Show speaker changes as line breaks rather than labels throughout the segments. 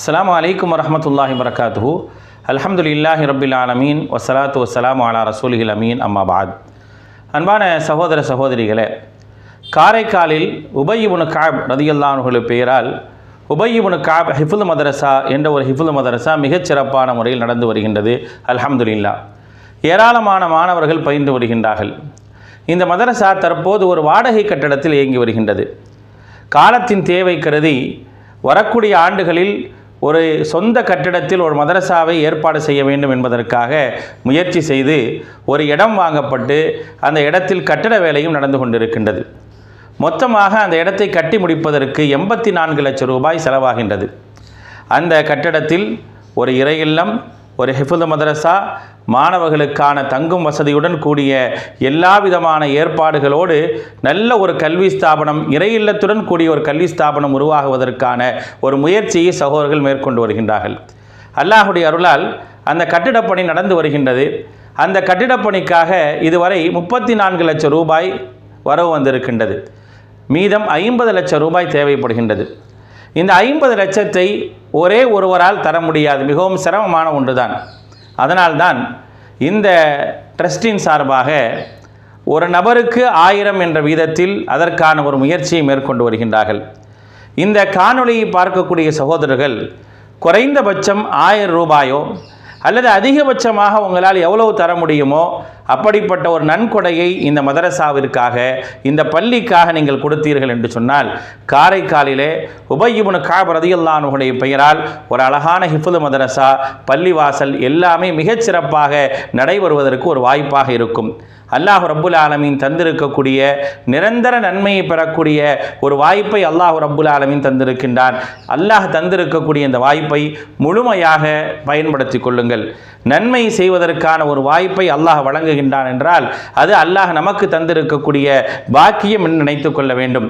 அஸ்லாம் வலைக்கம் வரமத்துல்லாஹி வரகாத்து அலமது இல்லாஹி ரபில் ஆலமீன் வசலாத்து வசலாம் அலா ரசூலிஹில் அமீன் அம்மாபாத் அன்பான சகோதர சகோதரிகளே காரைக்காலில் உபயிபுனு காப் ரதியல்லானுடைய பெயரால் உபயிபுனு காப் ஹிஃபுல் மதரசா என்ற ஒரு ஹிஃபுல் மதரசா மிகச் சிறப்பான முறையில் நடந்து வருகின்றது. அல்ஹம்துலில்லா. ஏராளமான மாணவர்கள் பயின்று வருகின்றார்கள். இந்த மதரசா தற்போது ஒரு வாடகை கட்டடத்தில் இயங்கி வருகின்றது. காலத்தின் தேவை கருதி வரக்கூடிய ஆண்டுகளில் ஒரு சொந்த கட்டிடத்தில் ஒரு மதரசாவை ஏற்பாடு செய்ய வேண்டும் என்பதற்காக முயற்சி செய்து ஒரு இடம் வாங்கப்பட்டு அந்த இடத்தில் கட்டட வேலையும் நடந்து கொண்டிருக்கின்றது. மொத்தமாக அந்த இடத்தை கட்டி முடிப்பதற்கு எண்பத்தி நான்கு லட்சம் ரூபாய் செலவாகின்றது. அந்த கட்டடத்தில் ஒரு இறையில்லம் ஒரு ஹிஃபுல் மதரசா மாணவர்களுக்கான தங்கும் வசதியுடன் கூடிய எல்லா விதமான ஏற்பாடுகளோடு நல்ல ஒரு கல்வி ஸ்தாபனம் இறை இல்லத்துடன் கூடிய ஒரு கல்வி ஸ்தாபனம் உருவாகுவதற்கான ஒரு முயற்சியை சகோதரர்கள் மேற்கொண்டு வருகின்றார்கள். அல்லாஹுடைய அருளால் அந்த கட்டிடப்பணி நடந்து வருகின்றது. அந்த கட்டிடப்பணிக்காக இதுவரை முப்பத்தி நான்கு லட்சம் ரூபாய் வரவு வந்திருக்கின்றது. மீதம் ஐம்பது லட்சம் ரூபாய் தேவைப்படுகின்றது. இந்த ஐம்பது லட்சத்தை ஒரே ஒருவரால் தர முடியாது. மிகவும் சிரமமான ஒன்றுதான். அதனால்தான் இந்த ட்ரஸ்டின் சார்பாக ஒரு நபருக்கு ஆயிரம் என்ற வீதத்தில் அதற்கான ஒரு முயற்சியை மேற்கொண்டு வருகின்றார்கள். இந்த காணொளியை பார்க்கக்கூடிய சகோதரர்கள் குறைந்தபட்சம் ஆயிரம் ரூபாயோ அல்லது அதிகபட்சமாக உங்களால் எவ்வளவு தர முடியுமோ அப்படிப்பட்ட ஒரு நன்கொடையை இந்த மதரசாவிற்காக இந்த பள்ளிக்காக நீங்கள் கொடுத்தீர்கள் என்று சொன்னால் காரைக்காலிலே உபயிபுனு காப் ரதியுல்லானுடைய பெயரால் ஒரு அழகான ஹிஃபுது மதரசா பள்ளிவாசல் எல்லாமே மிகச்சிறப்பாக நடைபெறுவதற்கு ஒரு வாய்ப்பாக இருக்கும். அல்லாஹ் ரப்புல் ஆலமீன் தந்திருக்கக்கூடிய நிரந்தர நன்மையை பெறக்கூடிய ஒரு வாய்ப்பை அல்லாஹ் ரப்புல் ஆலமீன் தந்திருக்கின்றான். அல்லாஹ் தந்திருக்கக்கூடிய இந்த வாய்ப்பை முழுமையாக பயன்படுத்தி கொள்ளுங்கள். நன்மை செய்வதற்கான ஒரு வாய்ப்பை அல்லாஹ் வழங்குகின்றான் என்றால் அது அல்லாஹ் நமக்கு தந்திருக்கக்கூடிய பாக்கியம் என்று நினைத்து கொள்ள வேண்டும்.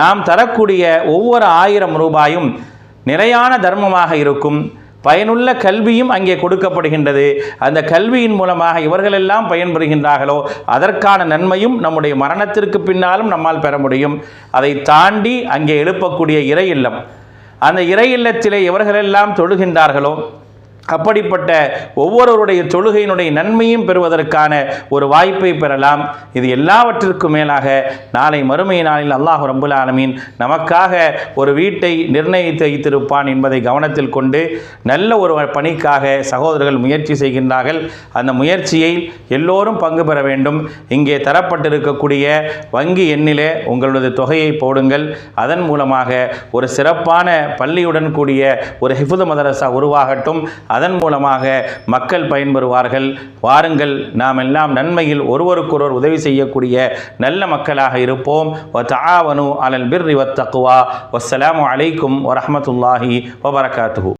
நாம் தரக்கூடிய ஒவ்வொரு ஆயிரம் ரூபாயும் நிறையான தர்மமாக இருக்கும். பயனுள்ள கல்வியும் அங்கே கொடுக்கப்படுகின்றது. அந்த கல்வியின் மூலமாக இவர்களெல்லாம் பயன்பெறுகின்றார்களோ அதற்கான நன்மையும் நம்முடைய மரணத்திற்கு பின்னாலும் நம்மால் பெற முடியும். அதை தாண்டி அங்கே எழுப்பக்கூடிய இறை இல்லம். அந்த இறை இல்லத்திலே இவர்களெல்லாம் தொழுகின்றார்களோ அப்படிப்பட்ட ஒவ்வொருவருடைய தொழுகையினுடைய நன்மையும் பெறுவதற்கான ஒரு வாய்ப்பை பெறலாம். இது எல்லாவற்றிற்கும் மேலாக நாளை மறுமை நாளில் அல்லாஹ் ரம்புல் ஆலமீன் நமக்காக ஒரு வீட்டை நிர்ணயித்து வைத்திருப்பான் என்பதை கவனத்தில் கொண்டு நல்ல ஒரு பணிக்காக சகோதரர்கள் முயற்சி செய்கின்றார்கள். அந்த முயற்சியை எல்லோரும் பங்கு பெற வேண்டும். இங்கே தரப்பட்டிருக்கக்கூடிய வங்கி எண்ணிலே உங்களது தொகையை போடுங்கள். அதன் மூலமாக ஒரு சிறப்பான பள்ளியுடன் கூடிய ஒரு ஹிஃபுது மதரசா உருவாகட்டும். அதன் மூலமாக மக்கள் பயன்பெறுவார்கள். வாருங்கள் நாம் எல்லாம் நன்மையில் ஒருவருக்கொருவர் உதவி செய்யக்கூடிய நல்ல மக்களாக இருப்போம். வ அலல் பிர்ரி தக்குவா வசலாம் அலைக்கும் வரமத்துல்லாஹி வபரகாத்து